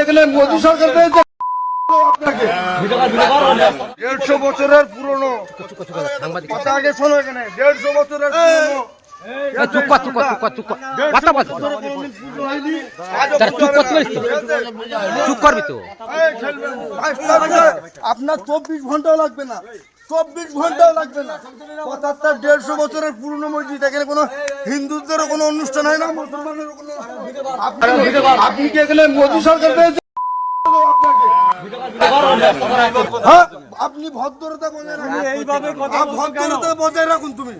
এখানে মোদী সরকার দেড়শো বছরের পুরনো। কথা আগে শোনো এখানে। দেড়শো বছরের পুরনো। চুপ কর চুপ কর চুপ কর চুপ কর। কথা বল। চুপ করতে তো? চুপ করবি তো। আপনার চব্বিশ ঘন্টাও লাগবে না। চব্বিশ ঘন্টাও লাগবে না। পঁচাত্তর দেড়শো বছরের পুরনো মসজিদ এখানে কোনো হিন্দুদেরও কোনো অনুষ্ঠান হয় না মুসলমানেরও কোনো আপনি- আপনি কি এখানে মোদী সরকার পেয়েছে হ্যাঁ? আপনি ভদ্রতা বজায় রাখুন। তুমি ভদ্রতা বজায় রাখুন তুমি।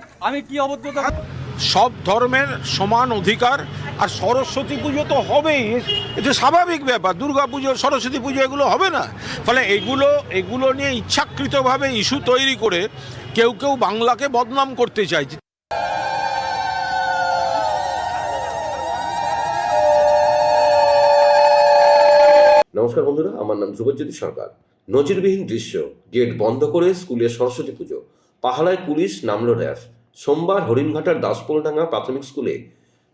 সব ধর্মের সমান অধিকার, আর সরস্বতী পুজো তো হবেই। এটা স্বাভাবিক ব্যাপার, দুর্গা পুজো, সরস্বতী পুজো এগুলো হবে না। ফলে এগুলো এগুলো নিয়ে ইচ্ছাকৃতভাবে ইস্যু তৈরি করে কেউ কেউ বাংলাকে বদনাম করতে চাইছে। নমস্কার বন্ধুরা, আমার নাম ধ্রুবজ্যোতি সরকার। নজিরবিহীন দৃশ্য, গেট বন্ধ করে স্কুলের সরস্বতী পুজো। পাহালায় পুলিশ নামলো র্যাফ। সোমবার হরিণঘাটার দাসপোলডাঙ্গা প্রাথমিক স্কুলে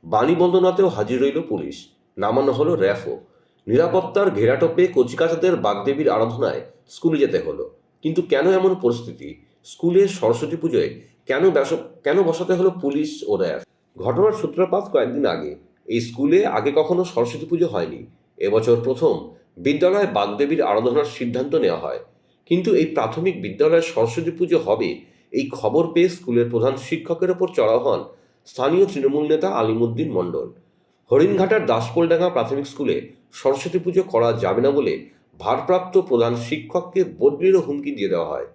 বাণী বন্দনাতেও হাজির রইল পুলিশ। নামানো হলো র্যাফও নিরাপত্তার ঘেরাটোপে কচিকাচাদের বাগদেবীর আরাধনায় স্কুলে যেতে হলো। কিন্তু কেন এমন পরিস্থিতি? স্কুলে সরস্বতী পুজোয় কেন কেন বসাতে হলো পুলিশ ও র্যাফ? ঘটনার সূত্রপাত কয়েকদিন আগে। এই স্কুলে আগে কখনো সরস্বতী পুজো হয়নি। এবছর প্রথম বিদ্যালয়ে বাগদেবীর আরাধনার সিদ্ধান্ত নেওয়া হয়। কিন্তু এই প্রাথমিক বিদ্যালয়ে সরস্বতী পুজো হবে এই খবর পেয়ে স্কুলের প্রধান শিক্ষকের ওপর চড়াও হন স্থানীয় তৃণমূল নেতা আলিমুদ্দিন মণ্ডল। হরিণঘাটার দাসপোলডাঙ্গা প্রাথমিক স্কুলে সরস্বতী পুজো করা যাবে না বলে ভারপ্রাপ্ত প্রধান শিক্ষককে বদলিরও হুমকি দিয়ে দেওয়া হয়।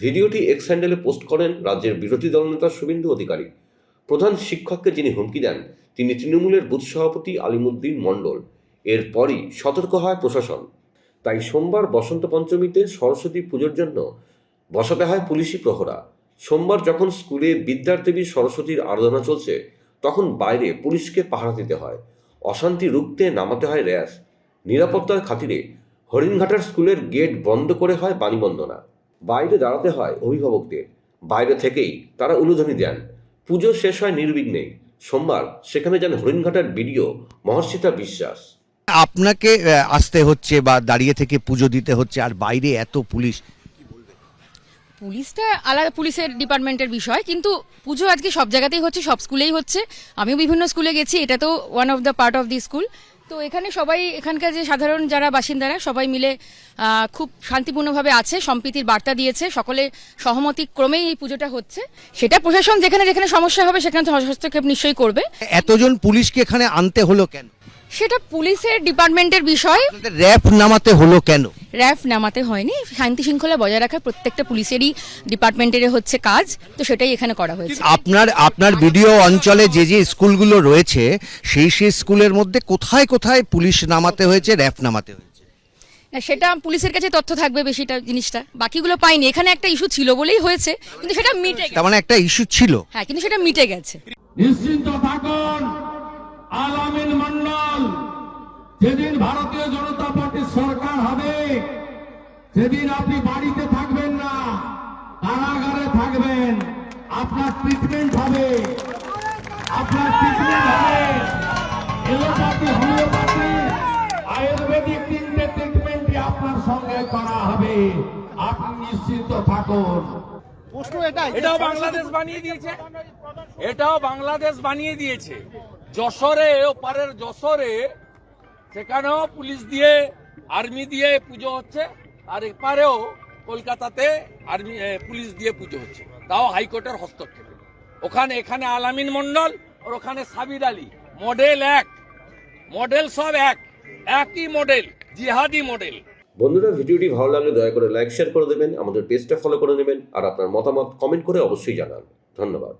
ভিডিওটি এক্স হ্যান্ডেলে পোস্ট করেন রাজ্যের বিরোধী দলনেতা শুভেন্দু অধিকারী। প্রধান শিক্ষককে যিনি হুমকি দেন, তিনি তৃণমূলের বুথ সভাপতি আলিমুদ্দিন মণ্ডল। এরপরই সতর্ক হয় প্রশাসন। তাই সোমবার বসন্ত পঞ্চমীতে সরস্বতী পুজোর জন্য বসাতে হয় পুলিশি প্রহরা। সোমবার যখন স্কুলে বিদ্যার্থী সরস্বতীর আরাধনা চলছে, তখন বাইরে পুলিশকে পাহারা দিতে হয়। অশান্তি রুখতে নামাতে হয় র্যাস নিরাপত্তার খাতিরে হরিণঘাটার স্কুলের গেট বন্ধ করে হয় বাণীবন্দনা। বাইরে দাঁড়াতে হয় অভিভাবকদের। বাইরে থেকেই তারা উলুধ্বনি দেন। পুজো শেষ হয় নির্বিঘ্নে। সোমবার সেখানে যান হরিণঘাটার বিডিও মহর্ষিতা বিশ্বাস। আপনাকে আসতে হচ্ছে বা দাঁড়িয়ে থেকে পুজো দিতে হচ্ছে আর বাইরে এত পুলিশ। পুলিশটা আলাদা পুলিশের ডিপার্টমেন্টের বিষয় কিন্তু পুজো আজকে সব জায়গাতেই হচ্ছে সব স্কুলেই হচ্ছে। আমিও বিভিন্ন স্কুলে গেছি এটা তো one of the part of the school তো এখানে সবাই এখানকার যে সাধারণ যারা বাসিন্দারা সবাই মিলে খুব শান্তিপূর্ণভাবে আছে সম্প্রীতির বার্তা দিয়েছে সকলে সহমতি ক্রমেই এই পুজোটা হচ্ছে। সেটা প্রশাসন যেখানে যেখানে সমস্যা হবে সেখানে হস্তক্ষেপ নিশ্চয়ই করবে। এতজন পুলিশকে এখানে আনতে হলো কেন? সেটা পুলিশের ডিপার্টমেন্টের বিষয়। র্যাপ নামাতে হলো কেন? র্যাফ নামাতে হয়নি। শান্তি শৃঙ্খলা বজায় রাখা প্রত্যেকটা পুলিশেরই ডিপার্টমেন্টের হচ্ছে কাজ তো সেটাই এখানে করা হয়েছে। আপনার আপনার ভিডিও অঞ্চলে যে যে স্কুলগুলো রয়েছে সেই সেই স্কুলের মধ্যে কোথায় কোথায় পুলিশ নামাতে হয়েছে র্যাফ নামাতে হয়েছে? সেটা পুলিশের কাছে তথ্য থাকবে বেশিটা জিনিসটা। বাকিগুলো পাইনি। এখানে একটা ইস্যু ছিল বলেই হয়েছে কিন্তু সেটা মিটে তার মানে একটা ইস্যু ছিল। হ্যাঁ কিন্তু সেটা মিটে গেছে। নিশ্চিন্ত থাকুন আলামিন মন্ডল যেদিন ভারতীয় জনতা পার্টির সরকার হবে সেদিন আপনি বাড়িতে থাকবেন না কারাগারে থাকবেন। আপনার ট্রিটমেন্ট হবে। আপনার ট্রিটমেন্ট হবে। এলোপ্যাথি হোমিওপ্যাথি আয়ুর্বেদিক তিনটে ট্রিটমেন্টই আপনার সঙ্গে করা হবে। আপনি নিশ্চিন্ত থাকুন। এটাও বাংলাদেশ বানিয়ে দিয়েছে। এটাও বাংলাদেশ বানিয়ে দিয়েছে। যশোরে ওপারের যশোরে সেখানেও পুলিশ দিয়ে আর্মি দিয়ে পুজো হচ্ছে, আর এপারেও কলকাতাতে আর্মি পুলিশ দিয়ে পুজো হচ্ছে। তাও হাইকোর্টের হস্তক্ষেপে। ওখানে, এখানে আলামিন মন্ডল আর ওখানে সাবির আলী। মডেল এক। মডেল সব এক। একই মডেল, জিহাদি মডেল। বন্ধুরা, ভিডিওটি ভালো লাগলে দয়া করে লাইক শেয়ার করে দেবেন, আমাদের পেজটা ফলো করে নেবেন, আর আপনার মতামত কমেন্ট করে অবশ্যই জানান। ধন্যবাদ।